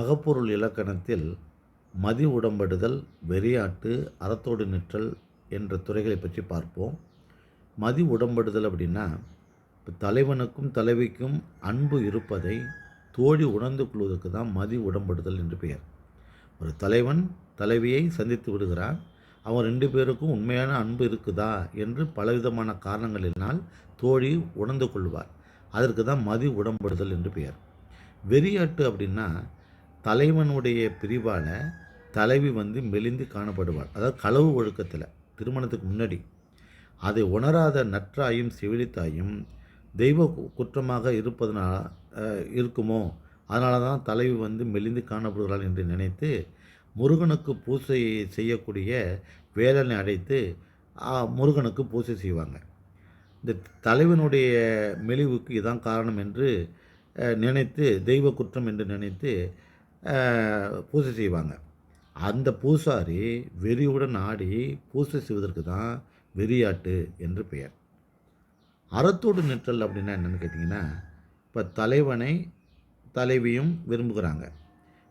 அகப்பொருள் இலக்கணத்தில் மதி உடம்படுதல் வெறியாட்டு அறத்தோடு நிற்றல் என்ற துறைகளை பற்றி பார்ப்போம். மதி உடம்படுதல் அப்படின்னா இப்போ தலைவனுக்கும் தலைவிக்கும் அன்பு இருப்பதை தோழி உணர்ந்து கொள்வதற்கு தான் மதி உடம்படுதல் என்று பெயர். ஒரு தலைவன் தலைவியை சந்தித்து விடுகிறான். அவன் ரெண்டு பேருக்கும் உண்மையான அன்பு இருக்குதா என்று பலவிதமான காரணங்களினால் தோழி உணர்ந்து கொள்வார். அதற்கு தான் மதி உடம்படுதல் என்று பெயர். வெறியாட்டு அப்படின்னா தலைவனுடைய பிரிவால் தலைவி வந்து மெலிந்து காணப்படுவாள். அதாவது களவு ஒழுக்கத்தில் திருமணத்துக்கு முன்னாடி. அதை உணராத நற்றாயும் செவிலித்தாயும் தெய்வ குற்றமாக இருப்பதனால் இருக்குமோ? அதனால தான் தலைவி வந்து மெலிந்து காணப்படுகிறாள் என்று நினைத்து முருகனுக்கு பூசை செய்யக்கூடிய வேலனை அடைத்து முருகனுக்கு பூசை செய்வாங்க. இந்த தலைவனுடைய மெலிவுக்கு இதான் காரணம் என்று நினைத்து தெய்வ குற்றம் என்று நினைத்து பூசை செய்வாங்க. அந்த பூசாரி வெறியுடன் ஆடி பூசை செய்வதற்கு தான் வெறியாட்டு என்று பெயர். அறத்தோடு நிற்றல் அப்படின்னா என்னென்னு கேட்டிங்கன்னா இப்போ தலைவனை தலைவியும் விரும்புகிறாங்க.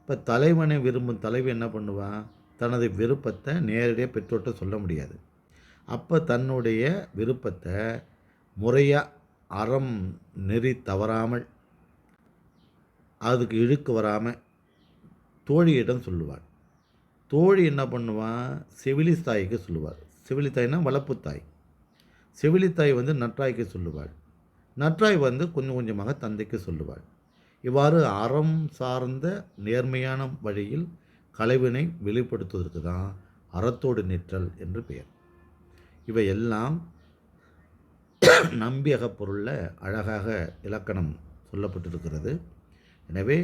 இப்போ தலைவனை விரும்பும் தலைவி என்ன பண்ணுவான் தனது விருப்பத்தை நேரடியாக பெற்றோட்ட சொல்ல முடியாது. அப்போ தன்னுடைய விருப்பத்தை முறையாக அறம் நெறி தவறாமல் அதுக்கு இழுக்கு வராமல் தோழியிடம் சொல்லுவாள் தோழி என்ன பண்ணுவான்? செவிலி தாய்க்கு சொல்லுவாள் செவிலி தாய்னா வளர்ப்பு தாய். செவிலி தாய் வந்து நற்றாய்க்கு சொல்லுவாள். நற்றாய் வந்து கொஞ்சம் கொஞ்சமாக தந்தைக்கு சொல்லுவாள். இவ்வாறு அறம் சார்ந்த நேர்மையான வழியில் கலைவினை வெளிப்படுத்துவதற்கு தான் அறத்தோடு நிற்றல் என்று பெயர். இவையெல்லாம் நம்பியக பொருளில் அழகாக இலக்கணம் சொல்லப்பட்டிருக்கிறது. எனவே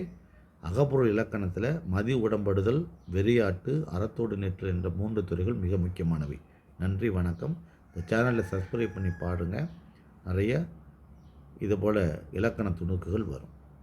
அகப்பொருள் இலக்கணத்தில் மதி உடம்படுதல் வெறியாட்டு அறத்தோடு நிற்றல் என்ற மூன்று துறைகள் மிக முக்கியமானவை. நன்றி வணக்கம். இந்த சேனலை சப்ஸ்கிரைப் பண்ணி பாருங்கள் நிறைய இதுபோல் இலக்கண துணுக்குகள் வரும்.